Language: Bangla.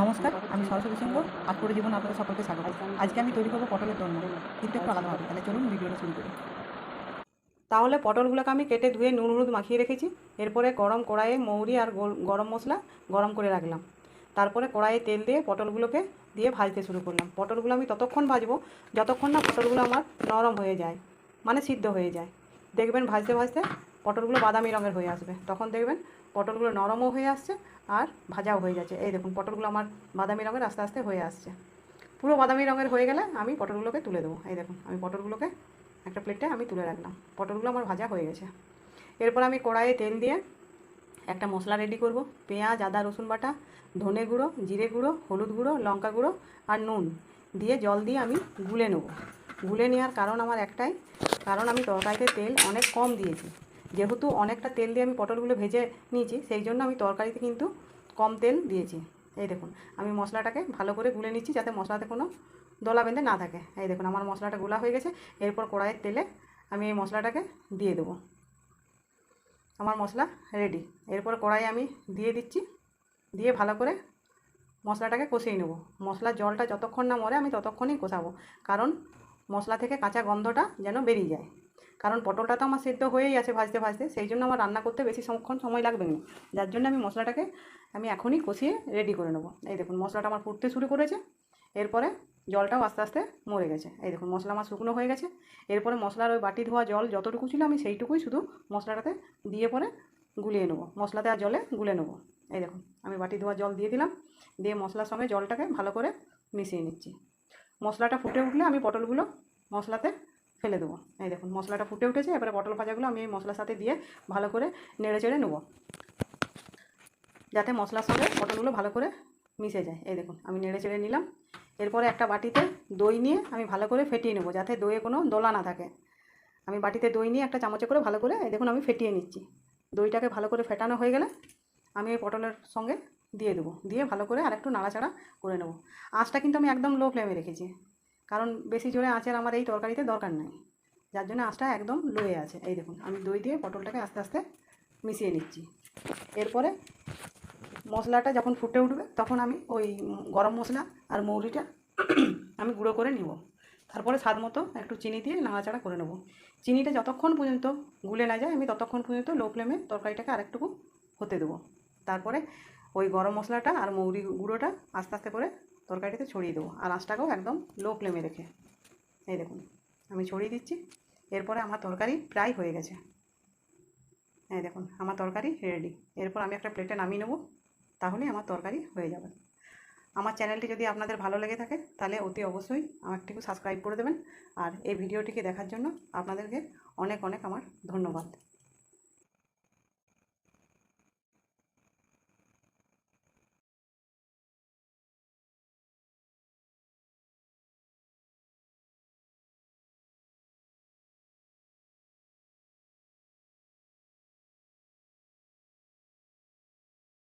নমস্কার, আমি সরস্বতী সিংহ আটপুরে জীবন আপনাদের সকলকে স্বাগত। আজকে আমি তৈরি করব পটলের দোলনা কিন্তু একটু আলাদাভাবে তাহলে চলুন ভিডিওটা শুরু করি। তাহলে পটলগুলোকে আমি কেটে ধুয়ে নুন, হলুদ মাখিয়ে রেখেছি। এরপরে গরম কড়াইয়ে মৌরি আর গরম মশলা গরম করে রাখলাম। তারপরে কড়াইয়ে তেল দিয়ে পটলগুলোকে দিয়ে ভাজতে শুরু করলাম। পটলগুলো আমি ততক্ষণ ভাজবো, যতক্ষণ না পটলগুলো আমার নরম হয়ে যায় মানে সিদ্ধ হয়ে যায়। দেখবেন ভাজতে ভাজতে পটলগুলো বাদামি রঙের হয়ে আসবে। তখন দেখবেন পটলগুলো নরমও হয়ে আসছে আর ভাজাও হয়ে যাচ্ছে। এই দেখুন, পটলগুলো আমার বাদামি রঙের আস্তে আস্তে হয়ে আসছে। পুরো বাদামি রঙের হয়ে গেলে আমি পটলগুলোকে তুলে দেবো। এই দেখুন, আমি পটলগুলোকে একটা প্লেটে আমি তুলে রাখলাম। পটলগুলো আমার ভাজা হয়ে গেছে। এরপর আমি কড়াইয়ে তেল দিয়ে একটা মশলা রেডি করব। পেঁয়াজ, আদা, রসুন বাটা, ধনে গুঁড়ো, জিরে গুঁড়ো, হলুদ গুঁড়ো, লঙ্কা গুঁড়ো আর নুন দিয়ে জল দিয়ে আমি গুলে নেব। গুলে নেওয়ার কারণ আমার একটাই, কারণ আমি তরকারিতে তেল অনেক কম দিয়েছি। যেহেতু অনেকটা তেল দিয়ে আমি পটলগুলো ভেজে নিয়েছি, সেই জন্য আমি তরকারিতে কিন্তু কম তেল দিয়েছি। এই দেখুন, আমি মশলাটাকে ভালো করে গুলে নিচ্ছি যাতে মশলাতে কোনো দলা বেঁধে না থাকে। এই দেখুন, আমার মশলাটা গোলা হয়ে গেছে, এরপর কড়াইয়ের তেলে আমি এই মশলাটাকে দিয়ে দেবো। আমার মশলা রেডি। এরপর কড়াই আমি দিয়ে দিচ্ছি, দিয়ে ভালো করে মশলাটাকে কষিয়ে নেব। মশলার জলটা যতক্ষণ না মরে আমি ততক্ষণই কষাবো, কারণ মশলা থেকে কাঁচা গন্ধটা যেন বেরিয়ে যায়। কারণ পটলটা তো আমার সেদ্ধ হয়েই আছে ভাজতে ভাজতে। সেই জন্য আমার রান্না করতে বেশি সমক্ষণ সময় লাগবে না। যার জন্য আমি মশলাটাকে আমি এখনই কষিয়ে রেডি করে নেব। এই দেখুন, মশলাটা আমার ফুটতে শুরু করেছে। এরপরে জলটাও আস্তে আস্তে মরে গেছে। এই দেখুন, মশলা আমার শুকনো হয়ে গেছে। এরপরে মশলার ওই বাটি ধোয়া জল যতটুকু ছিল আমি সেইটুকুই শুধু মশলাটাতে দিয়ে পরে গুলিয়ে নেব। মশলাতে আর জলে গুলে নেব। এই দেখুন, আমি বাটি ধোয়া জল দিয়ে দিলাম। দিয়ে মশলার সঙ্গে জলটাকে ভালো করে মিশিয়ে নিচ্ছি। মশলাটা ফুটে উঠলে আমি পটলগুলো মশলাতে ফেলে দেবো। এই দেখুন, মশলাটা ফুটে উঠেছে, এবারে পটল ভাজাগুলো আমি এই মশলার সাথে দিয়ে ভালো করে নেড়ে চেড়ে নেব। যাতে মশলার সঙ্গে পটলগুলো ভালো করে মিশে যায়। এই দেখুন, আমি নেড়ে চেড়ে নিলাম। এরপরে একটা বাটিতে দই নিয়ে আমি ভালো করে ফেটিয়ে নেব, যাতে দইয়ে কোনো দোলা না থাকে। আমি বাটিতে দই নিয়ে একটা চামচে করে ভালো করে, এই দেখুন, আমি ফেটিয়ে নিচ্ছি। দইটাকে ভালো করে ফেটানো হয়ে গেলে আমি এই পটলের সঙ্গে দিয়ে দেবো। দিয়ে ভালো করে আর একটু নাড়াচাড়া করে নেব। আঁচটা কিন্তু আমি একদম লো ফ্লেমে রেখেছি। কারণ বেশি জোরে আঁচের আমার এই তরকারিতে দরকার নেই। যার জন্য আঁচটা একদম লোয়ে আছে। এই দেখুন, আমি দই দিয়ে পটলটাকে আস্তে আস্তে মিশিয়ে নিচ্ছি। এরপরে মশলাটা যখন ফুটে উঠবে, তখন আমি ওই গরম মশলা আর মৌরিটা আমি গুঁড়ো করে নিব। তারপরে স্বাদ মতো একটু চিনি দিয়ে নাড়াচাড়া করে নেব। চিনিটা যতক্ষণ পর্যন্ত গুলে না যায়, আমি ততক্ষণ পর্যন্ত লো ফ্লেমে তরকারিটাকে আরেকটুকু হতে দেবো। তারপরে ওই গরম মশলাটা আর মৌরি গুঁড়োটা আস্তে আস্তে করে তরকারিটাতে ছড়িয়ে দেবো। আর আঁচটাকেও একদম লো ফ্লেমে রেখে। এই দেখুন, আমি ছড়িয়ে দিচ্ছি। এরপরে আমার তরকারি প্রায় হয়ে গেছে। এই দেখুন, আমার তরকারি রেডি এরপর আমি একটা প্লেটে নামিয়ে নেব তাহলে আমার তরকারি হয়ে যাবে। আমার চ্যানেলটি যদি আপনাদের ভালো লেগে থাকে, তাহলে অতি অবশ্যই আমারটিকে সাবস্ক্রাইব করে দেবেন। আর এই ভিডিওটিকে দেখার জন্য আপনাদেরকে অনেক অনেক আমার ধন্যবাদ।